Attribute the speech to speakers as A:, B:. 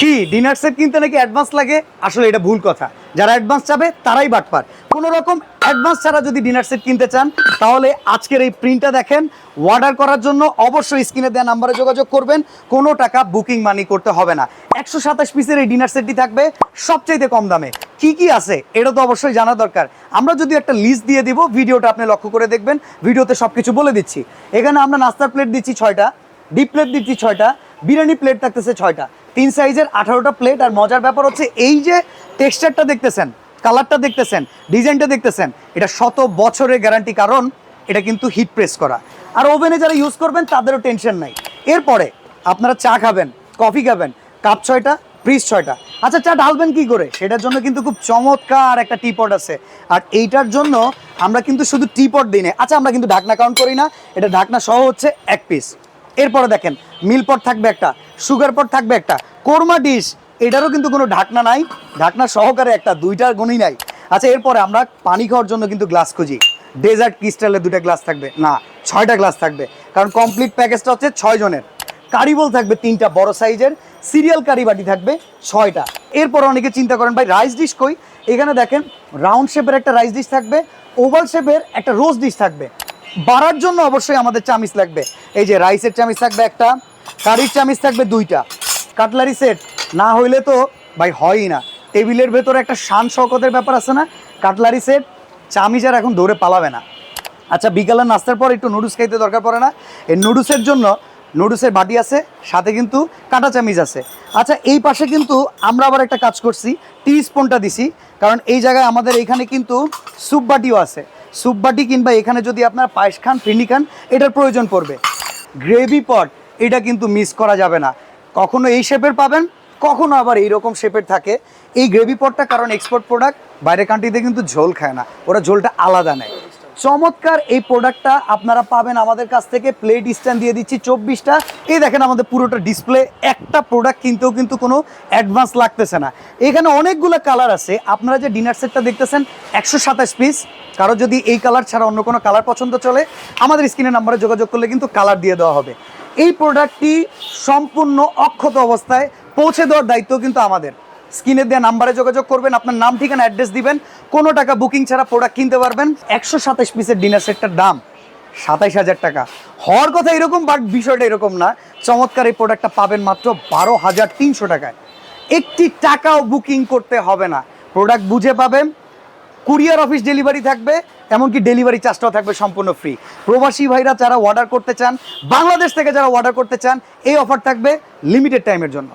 A: কি? Dinner set কিনতে নাকি অ্যাডভান্স লাগে? আসলে এটা ভুল কথা। যারা অ্যাডভান্স চাবে, তারাই বাটপার। কোনো রকম অ্যাডভান্স ছাড়া যদি ডিনার সেট কিনতে চান, তাহলে আজকের এই প্রিন্টটা দেখেন। অর্ডার করার জন্য অবশ্যই স্ক্রিনে দেওয়া নাম্বারে যোগাযোগ করবেন। কোনো টাকা বুকিং মানি করতে হবে না। একশো সাতাশ পিসের এই ডিনার সেটটি থাকবে সবচাইতে কম দামে। কি কি আছে, এটা তো অবশ্যই জানা দরকার। আমরা যদি একটা লিস্ট দিয়ে দিব, ভিডিওটা আপনি লক্ষ্য করে দেখবেন। ভিডিওতে সব কিছু বলে দিচ্ছি। এখানে আমরা নাস্তার প্লেট দিচ্ছি ছয়টা ডিপ প্লেট দিচ্ছি ছয়টা, বিরিয়ানি প্লেট থাকতেছে ছয়টা। তিন সাইজের আঠারোটা প্লেট আর মজার ব্যাপার হচ্ছে এই যে টেক্সচারটা দেখতেছেন কালারটা দেখতেছেন ডিজাইনটা দেখতেছেন, এটা শত বছরের গ্যারান্টি কারণ এটা কিন্তু হিট প্রেস করা। আর ওভেনে যারা ইউজ করবেন, তাদেরও টেনশন নাই। এরপরে আপনারা চা খাবেন কফি খাবেন কাপ ছয়টা ফ্রিজ ছয়টা। আচ্ছা চা ঢালবেন কি করে? সেটার জন্য কিন্তু খুব চমৎকার একটা টিপট আছে। আর এইটার জন্য আমরা কিন্তু শুধু টিপট দিই না আচ্ছা আমরা কিন্তু ঢাকনা কাউন্ট করি না। এটা ঢাকনা সহ হচ্ছে এক পিস এরপরে দেখেন মিল পট থাকবে একটা সুগার পট থাকবে একটা, কোরমা ডিশ এটারও কিন্তু কোনো ঢাকনা নাই, ঢাকনা সহকারে একটা, দুইটার গুণই নাই। আচ্ছা এরপরে আমরা পানি খাওয়ার জন্য কিন্তু গ্লাস খুঁজি। ডেজার্ট ক্রিস্টালের দুটা গ্লাস থাকবে। না, ছয়টা গ্লাস থাকবে। কারণ কমপ্লিট প্যাকেজটা হচ্ছে ছয় জনের। কারিবল থাকবে তিনটা, বড় সাইজের। সিরিয়াল কারি বাটি থাকবে ছয়টা। এরপর অনেকে চিন্তা করেন, ভাই রাইস ডিশ কই? এখানে দেখেন রাউন্ড শেপের একটা রাইস ডিশ থাকবে ওভাল শেপের একটা রোজ ডিশ থাকবে। বাড়ার জন্য অবশ্যই আমাদের চামিচ লাগবে। এই যে রাইসের চামিচ থাকবে একটা, কারির চামিচ থাকবে দুইটা। কাটলারি সেট, না হইলে তো ভাই হয়ই না। টেবিলের ভেতরে একটা শান শকতের ব্যাপার আছে না? কাটলারি সেট, চামিচ আর এখন দৌড়ে পালাবে না। আচ্ছা বিকালের নাস্তার পর একটু নুডলস খাইতে দরকার পড়ে না? এই নুডলসের জন্য নুডলসের বাটি আছে, সাথে কিন্তু কাঁটা চামিচ আছে। আচ্ছা এই পাশে কিন্তু আমরা আবার একটা কাজ করছি টি স্পুনটা দিছি, কারণ এই জায়গায় আমাদের এখানে কিন্তু স্যুপ বাটিও আছে। স্যুপ বাটি কিংবা এখানে যদি আপনার পায়েস খান ফিন্ডি খান, এটার প্রয়োজন পড়বে। গ্রেভি পট, এটা কিন্তু মিস করা যাবে না। কখনো এই শেপের পাবেন, কখনো আবার এইরকম শেপের থাকে। এই গ্রেভি পটটা কারণ এক্সপোর্ট প্রোডাক্ট বাইরের কান্ট্রিতে কিন্তু ঝোল খায় না, ওরা ঝোলটা আলাদা নেয়। চমৎকার এই প্রোডাক্টটা আপনারা পাবেন আমাদের কাছ থেকে। প্লেট স্ট্যান্ড দিয়ে দিচ্ছি চব্বিশটা। এই দেখেন আমাদের পুরোটা ডিসপ্লে একটা প্রোডাক্ট কিনতেও কিন্তু কোনো অ্যাডভান্স লাগতেছে না। এখানে অনেকগুলো কালার আছে। আপনারা যে ডিনার সেটটা দেখতেছেন, একশো সাতাশ পিস কারও যদি এই কালার ছাড়া অন্য কোনো কালার পছন্দ চলে, আমাদের স্ক্রিনের নাম্বারে যোগাযোগ করলে কিন্তু কালার দিয়ে দেওয়া হবে। এই প্রোডাক্টটি সম্পূর্ণ অক্ষত অবস্থায় পৌঁছে দেওয়ার দায়িত্ব কিন্তু আমাদের। স্ক্রিনে দেওয়া নাম্বারে যোগাযোগ করবেন, আপনার নাম, ঠিকানা, অ্যাড্রেস দিবেন। কোনো টাকা বুকিং ছাড়া প্রোডাক্ট কিনতে পারবেন। একশো সাতাশ পিসের ডিনার সেটটার দাম, সাতাইশ হাজার টাকা। হওয়ার কথা এরকম বাট বিষয়টা এরকম না। চমৎকার এই প্রোডাক্টটা পাবেন মাত্র বারো হাজার তিনশো টাকায়। একটি টাকাও বুকিং করতে হবে না। প্রোডাক্ট বুঝে পাবেন কুরিয়ার অফিস ডেলিভারি থাকবে, এমনকি ডেলিভারি চার্জটাও থাকবে সম্পূর্ণ ফ্রি প্রবাসী ভাইরা যারা অর্ডার করতে চান, বাংলাদেশ থেকে যারা অর্ডার করতে চান, এই অফার থাকবে লিমিটেড টাইমের জন্য।